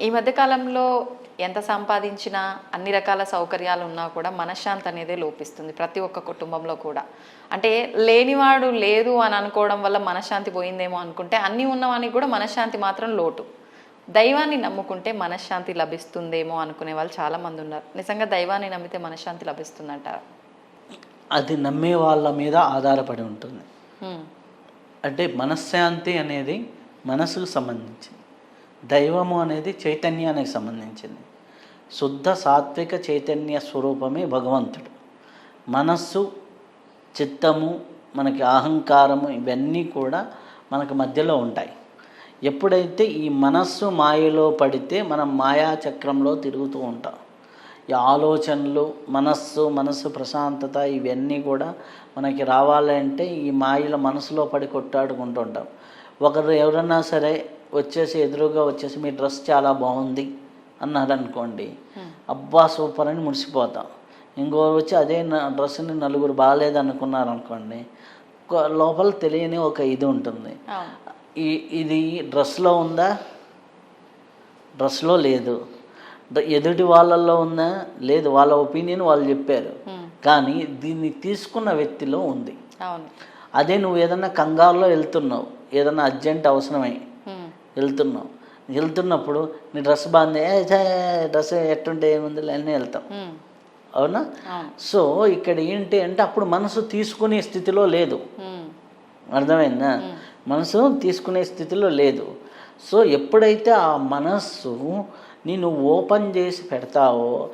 ఈ మధ్య కాలంలో ఎంత సంపాదించినా అన్ని రకాల సౌకర్యాలు ఉన్నా కూడా మనశ్శాంతి అనేది లోపిస్తుంది ప్రతి ఒక్క కుటుంబంలో కూడా. అంటే లేనివాడు లేదు అని అనుకోవడం వల్ల మనశ్శాంతి పోయిందేమో అనుకుంటే అన్నీ ఉన్నవానికి కూడా మనశ్శాంతి మాత్రం లోటు. దైవాన్ని నమ్ముకుంటే మనశ్శాంతి లభిస్తుందేమో అనుకునే వాళ్ళు చాలా మంది ఉన్నారు. నిజంగా దైవాన్ని నమ్మితే మనశ్శాంతి లభిస్తుందంటారా? అది నమ్మే వాళ్ళ మీద ఆధారపడి ఉంటుంది. అంటే మనశ్శాంతి అనేది మనసుకు సంబంధించింది. దైవము అనేది చైతన్యానికి సంబంధించింది. శుద్ధ సాత్విక చైతన్య స్వరూపమే భగవంతుడు. మనస్సు చిత్తము మనకి అహంకారము ఇవన్నీ కూడా మనకు మధ్యలో ఉంటాయి. ఎప్పుడైతే ఈ మనస్సు మాయలో పడితే మనం మాయా చక్రంలో తిరుగుతూ ఉంటాం. ఈ ఆలోచనలు మనస్సు మనస్సు ప్రశాంతత ఇవన్నీ కూడా మనకి రావాలంటే ఈ మాయల మనసులో పడి కొట్టాడుకుంటూ ఉంటాం. ఒకరు ఎవరన్నా సరే వచ్చేసి ఎదురుగా వచ్చేసి మీ డ్రెస్ చాలా బాగుంది అన్నారనుకోండి అబ్బా సూపర్ అని మురిసిపోతాం. ఇంకోరు వచ్చి అదే నా- డ్రెస్ని నలుగురు బాగాలేదు అనుకున్నారనుకోండి కొ- లోపల తెలియని ఒక ఇది ఉంటుంది. ఈ ఇది డ్రెస్లో ఉందా? డ్రెస్లో లేదు. ఎదుటి వాళ్ళల్లో ఉందా? లేదు. వాళ్ళ ఒపీనియన్ వాళ్ళు చెప్పారు. కానీ దీన్ని తీసుకున్న వ్యక్తిలో ఉంది. అదే నువ్వు ఏదన్నా కంగారులో వెళ్తున్నావు ఏదన్నా అర్జెంట్ అవసరమై హ్మ్. వెళ్తున్నావు వెళ్తున్నప్పుడు నీ డ్రెస్ బాగుంది. డ్రెస్ ఎట్టుంటే ఏముంది అన్నీ వెళ్తాం. అవునా? సో ఇక్కడ ఏంటి అంటే అప్పుడు మనసు తీసుకునే స్థితిలో లేదు. అర్థమైందా? మనసు తీసుకునే స్థితిలో లేదు. సో ఎప్పుడైతే ఆ మనస్సు నేను ఓపెన్ చేసి పెడతావో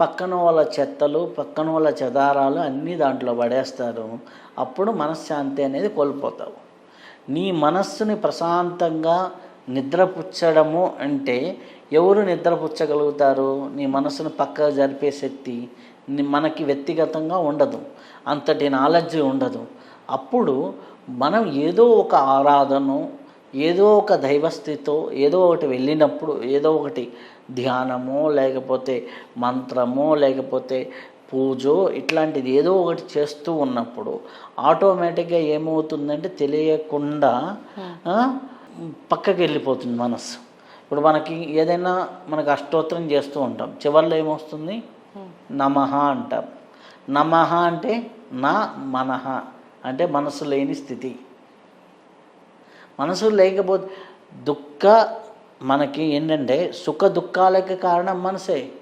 పక్కన వాళ్ళ చెత్తలు పక్కన వాళ్ళ చెదారాలు అన్నీ దాంట్లో పడేస్తారు. అప్పుడు మనశ్శాంతి అనేది కోల్పోతావు. నీ మనస్సుని ప్రశాంతంగా నిద్రపుచ్చడము అంటే ఎవరు నిద్రపుచ్చగలుగుతారు? నీ మనసును పక్కకు జరిపే శక్తి మనకి వ్యక్తిగతంగా ఉండదు. అంతటి నాలెడ్జ్ ఉండదు. అప్పుడు మనం ఏదో ఒక ఆరాధన ఏదో ఒక దైవస్థితో ఏదో ఒకటి వెళ్ళినప్పుడు ఏదో ఒకటి ధ్యానమో లేకపోతే మంత్రమో లేకపోతే పూజో ఇట్లాంటిది ఏదో ఒకటి చేస్తూ ఉన్నప్పుడు ఆటోమేటిక్గా ఏమవుతుందంటే తెలియకుండా ఆ, పక్కకి వెళ్ళిపోతుంది మనస్సు. ఇప్పుడు మనకి ఏదైనా మనకు అష్టోత్తరం చేస్తూ ఉంటాం. చివర్లో ఏమొస్తుంది? నమః అంటాం. నమః అంటే నా మనః అంటే మనసు లేని స్థితి. మనసు లేకపోతే దుఃఖ మనకి ఏంటంటే సుఖ దుఃఖాలకి కారణం మనసే.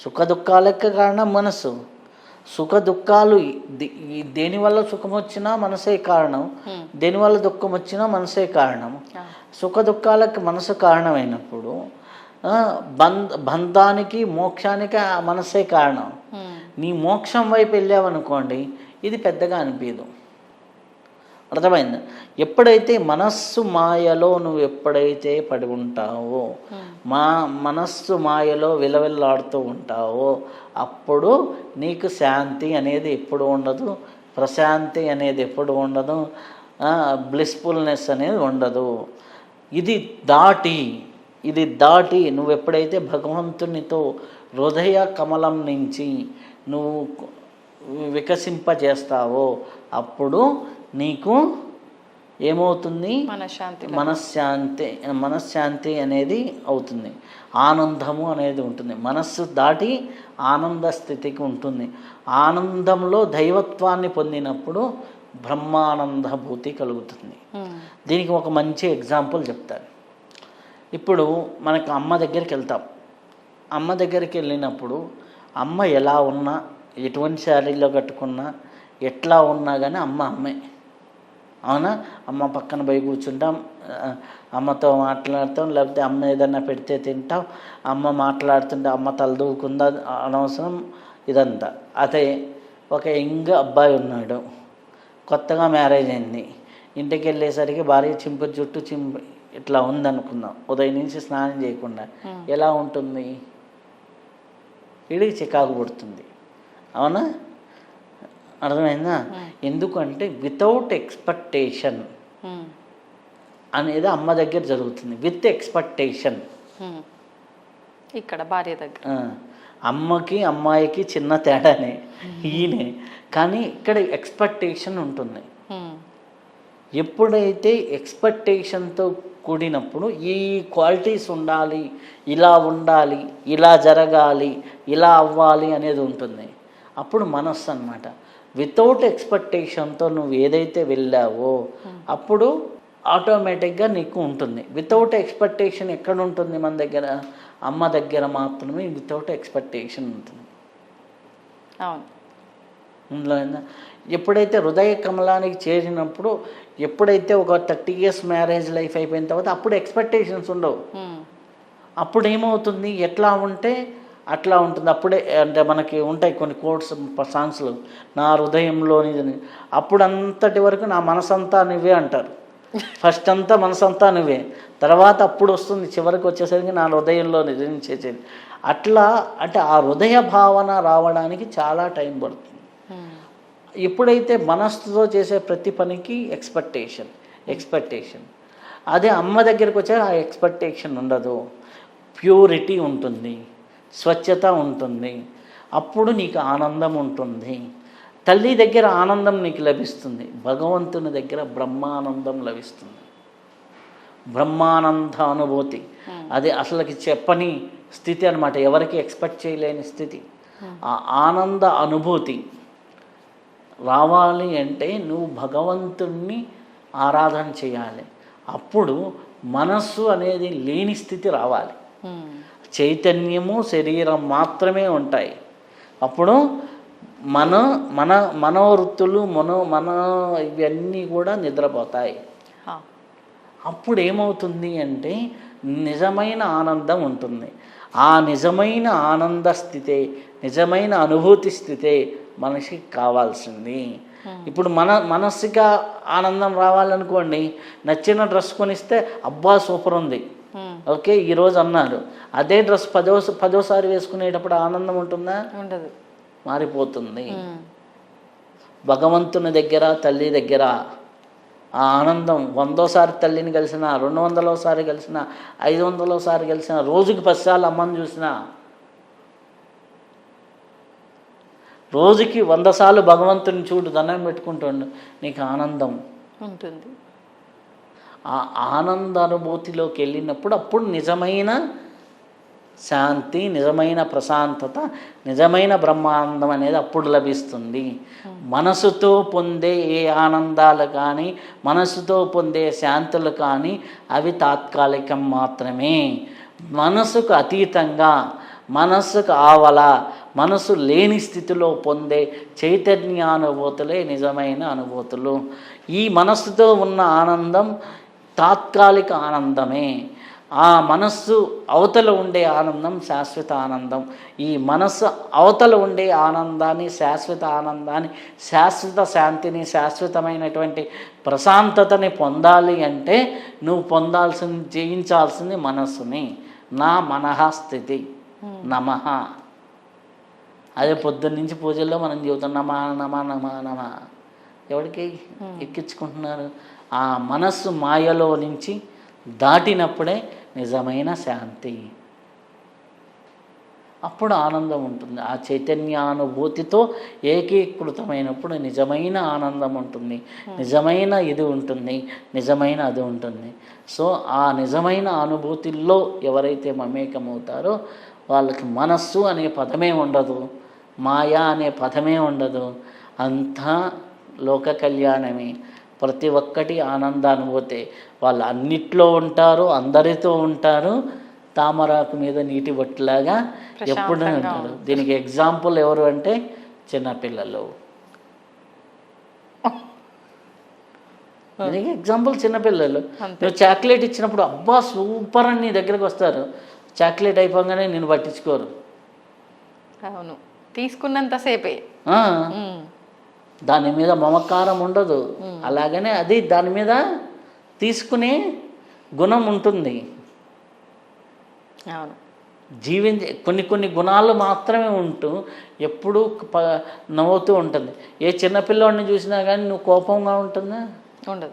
సుఖ దుఃఖాలకి కారణం మనసు సుఖ దుఃఖాలు దేనివల్ల సుఖం వచ్చినా మనసే కారణం. దేనివల్ల దుఃఖం వచ్చినా మనసే కారణం. సుఖ దుఃఖాలకి మనసు కారణమైనప్పుడు బంధ బంధానికి మోక్షానికి మనసే కారణం. నీ మోక్షం వైపు వెళ్ళావనుకోండి ఇది పెద్దగా అనిపించదు అర్థమైంది. ఎప్పుడైతే మనస్సు మాయలో నువ్వు ఎప్పుడైతే పడి ఉంటావో మా మనస్సు మాయలో విలవిల్లాడుతూ ఉంటావో అప్పుడు నీకు శాంతి అనేది ఎప్పుడు ఉండదు ప్రశాంతి అనేది ఎప్పుడు ఉండదు బ్లిస్ఫుల్నెస్ అనేది ఉండదు. ఇది దాటి ఇది దాటి నువ్వు ఎప్పుడైతే భగవంతునితో హృదయ కమలం నుంచి నువ్వు వికసింపజేస్తావో అప్పుడు నీకు ఏమవుతుంది? మనశ్శాంతి మనశ్శాంతి మనశ్శాంతి అనేది అవుతుంది. ఆనందము అనేది ఉంటుంది. మనస్సు దాటి ఆనంద స్థితికి ఉంటుంది. ఆనందంలో దైవత్వాన్ని పొందినప్పుడు బ్రహ్మానందభూతి కలుగుతుంది. దీనికి ఒక మంచి ఎగ్జాంపుల్ చెప్తాను. ఇప్పుడు మనకు అమ్మ దగ్గరికి వెళ్తాం. అమ్మ దగ్గరికి వెళ్ళినప్పుడు అమ్మ ఎలా ఉన్నా ఎటువంటి శారీలో కట్టుకున్నా ఎట్లా ఉన్నా కానీ అమ్మ అమ్మే. అవునా? అమ్మ పక్కన పోయి కూర్చుంటాం. అమ్మతో మాట్లాడతాం. లేకపోతే అమ్మ ఏదన్నా పెడితే తింటాం. అమ్మ మాట్లాడుతుంటే అమ్మ తలదూకుందా అనవసరం. ఇదంతా. అదే ఒక యంగ్ అబ్బాయి ఉన్నాడు. కొత్తగా మ్యారేజ్ అయింది. ఇంటికి వెళ్ళేసరికి భార్య చింపు జుట్టు చింపు ఇట్లా ఉందనుకుందాం. ఉదయం నుంచి స్నానం చేయకుండా. ఎలా ఉంటుంది? ఇడికి చికాకు పుడుతుంది. అవునా? అర్థమైందా? ఎందుకంటే వితౌట్ ఎక్స్పెక్టేషన్ ఉమ్, అనేది అమ్మ దగ్గర జరుగుతుంది. With expectation um. ఇక్కడ భార్య దగ్గర. అమ్మకి అమ్మాయికి చిన్న తేడానే ఈయనే. కానీ ఇక్కడ ఎక్స్పెక్టేషన్ ఉంటుంది. ఎప్పుడైతే ఎక్స్పెక్టేషన్తో కూడినప్పుడు ఈ క్వాలిటీస్ ఉండాలి ఇలా ఉండాలి ఇలా జరగాలి ఇలా అవ్వాలి అనేది ఉంటుంది. అప్పుడు మనస్సు అన్నమాట. వితౌట్ ఎక్స్పెక్టేషన్తో నువ్వు ఏదైతే వెళ్ళావో అప్పుడు ఆటోమేటిక్గా నీకు ఉంటుంది. వితౌట్ ఎక్స్పెక్టేషన్ ఎక్కడ ఉంటుంది మన దగ్గర? అమ్మ దగ్గర మాత్రమే వితౌట్ ఎక్స్పెక్టేషన్ ఉంటుంది. అవును. ఇందులో? ఎప్పుడైతే హృదయ కమలానికి చేరినప్పుడు ఎప్పుడైతే ఒక థర్టీ ఇయర్స్ మ్యారేజ్ లైఫ్ అయిపోయిన తర్వాత అప్పుడు ఎక్స్పెక్టేషన్స్ ఉండవు. ఉమ్, అప్పుడు ఏమవుతుంది? ఎట్లా ఉంటే అట్లా ఉంటుంది. అప్పుడే అంటే మనకి ఉంటాయి కొన్ని కోట్స్ సాంగ్స్లు నా హృదయంలోని అని. అప్పుడు అంతటి వరకు నా మనసంతా నువ్వే అంటారు. ఫస్ట్ అంతా మనసంతా నువ్వే. తర్వాత అప్పుడు వస్తుంది. చివరికి వచ్చేసరికి నా హృదయంలో నిజంచేసేది అట్లా అంటే ఆ హృదయ భావన రావడానికి చాలా టైం పడుతుంది. ఎప్పుడైతే మనస్సుతో చేసే ప్రతి పనికి ఎక్స్పెక్టేషన్ ఎక్స్పెక్టేషన్ అదే అమ్మ దగ్గరికి వచ్చాక ఆ ఎక్స్పెక్టేషన్ ఉండదు. ప్యూరిటీ ఉంటుంది. స్వచ్ఛత ఉంటుంది. అప్పుడు నీకు ఆనందం ఉంటుంది. తల్లి దగ్గర ఆనందం నీకు లభిస్తుంది. భగవంతుని దగ్గర బ్రహ్మానందం లభిస్తుంది. బ్రహ్మానంద అనుభూతి. అది అసలుకి చెప్పని స్థితి అనమాట ఎవరికి ఎక్స్పెక్ట్ చేయలేని స్థితి. ఆ ఆనంద అనుభూతి రావాలి అంటే నువ్వు భగవంతుణ్ణి ఆరాధన చేయాలి. అప్పుడు మనస్సు అనేది లేని స్థితి రావాలి. ఉమ్, చైతన్యము శరీరం మాత్రమే ఉంటాయి. అప్పుడు మన మన మనోవృత్తులు మనో మన ఇవన్నీ కూడా నిద్రపోతాయి. అప్పుడు ఏమవుతుంది అంటే నిజమైన ఆనందం ఉంటుంది. ఆ నిజమైన ఆనంద స్థితే నిజమైన అనుభూతి స్థితే మనిషికి కావాల్సింది. ఇప్పుడు మన మనస్సుగా ఆనందం రావాలనుకోండి నచ్చిన డ్రెస్ కొనిస్తే అబ్బా సూపర్ ఉంది. ఓకే ఈరోజు అన్నారు అదే డ్రెస్ పదో పదోసారి వేసుకునేటప్పుడు ఆనందం ఉంటుందా? ఉండదు. మారిపోతుంది. ఉమ్, భగవంతుని దగ్గర తల్లి దగ్గర ఆ ఆనందం వందోసారి తల్లిని కలిసిన రెండు వందలోసారి కలిసిన ఐదు వందలోసారి కలిసిన రోజుకి పదిసార్లు అమ్మని చూసిన రోజుకి వంద సార్లు భగవంతుని చూడు దండం పెట్టుకుంటుండు. నీకు ఆనందం ఉంటుంది. ఆ ఆనంద అనుభూతిలోకి వెళ్ళినప్పుడు అప్పుడు నిజమైన శాంతి నిజమైన ప్రశాంతత నిజమైన బ్రహ్మానందం అనేది అప్పుడు లభిస్తుంది. మనసుతో పొందే ఏ ఆనందాలు కానీ మనసుతో పొందే శాంతులు కానీ అవి తాత్కాలికం మాత్రమే. మనసుకు అతీతంగా మనస్సుకు ఆవల మనసు లేని స్థితిలో పొందే చైతన్యానుభూతులే నిజమైన అనుభూతులు. ఈ మనస్సుతో ఉన్న ఆనందం తాత్కాలిక ఆనందమే. ఆ మనస్సు అవతల ఉండే ఆనందం శాశ్వత ఆనందం. ఈ మనస్సు అవతల ఉండే ఆనందాన్ని శాశ్వత ఆనందాన్ని శాశ్వత శాంతిని శాశ్వతమైనటువంటి ప్రశాంతతని పొందాలి అంటే నువ్వు పొందాల్సింది జయించాల్సింది మనస్సుని. నా మనః స్థితి. నమ. అదే పొద్దున్న నుంచి పూజల్లో మనం చెబుతాం నమ నమ నమ నమ. ఎవరికి ఎక్కించుకుంటున్నారు? ఆ మనస్సు మాయలో నుంచి దాటినప్పుడే నిజమైన శాంతి. అప్పుడు ఆనందం ఉంటుంది. ఆ చైతన్యానుభూతితో ఏకీకృతమైనప్పుడు నిజమైన ఆనందం ఉంటుంది. నిజమైన ఇది ఉంటుంది. నిజమైన అది ఉంటుంది. సో ఆ నిజమైన అనుభూతిల్లో ఎవరైతే మమేకమవుతారో వాళ్ళకి మనస్సు అనే పదమే ఉండదు. మాయా అనే పదమే ఉండదు. అంతా లోక కళ్యాణమే. ప్రతి ఒక్కటి ఆనందానుభూతే వాళ్ళు అన్నిట్లో ఉంటారు అందరితో ఉంటారు తామరాకు మీద నీటి బొట్టులాగా ఎప్పుడూ ఉంటారు. దీనికి ఎగ్జాంపుల్ ఎవరు అంటే చిన్నపిల్లలు దీనికి ఎగ్జాంపుల్ చిన్నపిల్లలు నువ్వు చాక్లెట్ ఇచ్చినప్పుడు అబ్బా సూపర్ అని నీ దగ్గరకు వస్తారు. చాక్లెట్ అయిపోగానే నేను పట్టించుకోరు. అవును. తీసుకున్నంతసేపే దాని మీద మమకారం ఉండదు. అలాగనే అది దాని మీద తీసుకునే గుణం ఉంటుంది. అవును. జీవించ కొన్ని కొన్ని గుణాలు మాత్రమే ఉంటూ ఎప్పుడూ నవ్వుతూ ఉంటుంది. ఏ చిన్నపిల్లోడిని చూసినా కానీ నువ్వు కోపంగా ఉంటుందా? ఉండదు.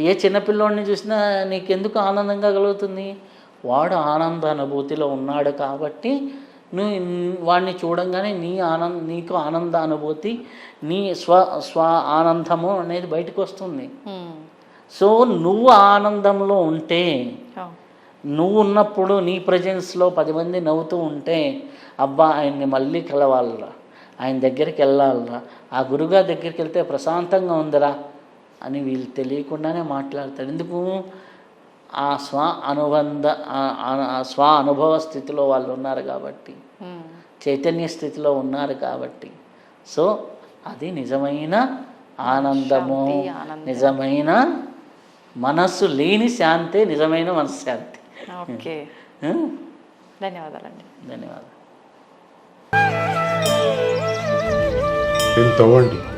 ఏ చిన్నపిల్లోడిని చూసినా నీకెందుకు ఆనందంగా కలుగుతుంది? వాడు ఆనంద అనుభూతిలో ఉన్నాడు కాబట్టి నువ్వు వాడిని చూడంగానే నీ ఆనంద నీకు ఆనంద అనుభూతి నీ స్వ స్వ ఆనందము అనేది బయటకు వస్తుంది. సో నువ్వు ఆనందంలో ఉంటే. నువ్వు ఉన్నప్పుడు నీ ప్రజెన్స్లో పది మంది నవ్వుతూ ఉంటే అబ్బా ఆయన్ని మళ్ళీ కలవాలరా ఆయన దగ్గరికి వెళ్ళాలరా ఆ గురుగారి దగ్గరికి వెళ్తే ప్రశాంతంగా ఉందిరా అని వీళ్ళు తెలియకుండానే మాట్లాడతారు ఎందుకు ఆ స్వ అనుబంధ స్వ అనుభవ స్థితిలో వాళ్ళు ఉన్నారు కాబట్టి ఉమ్. చైతన్య స్థితిలో ఉన్నారు కాబట్టి. సో అది నిజమైన ఆనందము. నిజమైన మనస్సు లేని శాంతే నిజమైన మనశ్శాంతి ఓకే. ఆ? ధన్యవాదాలండి. ధన్యవాదాలు. తవ్వండి.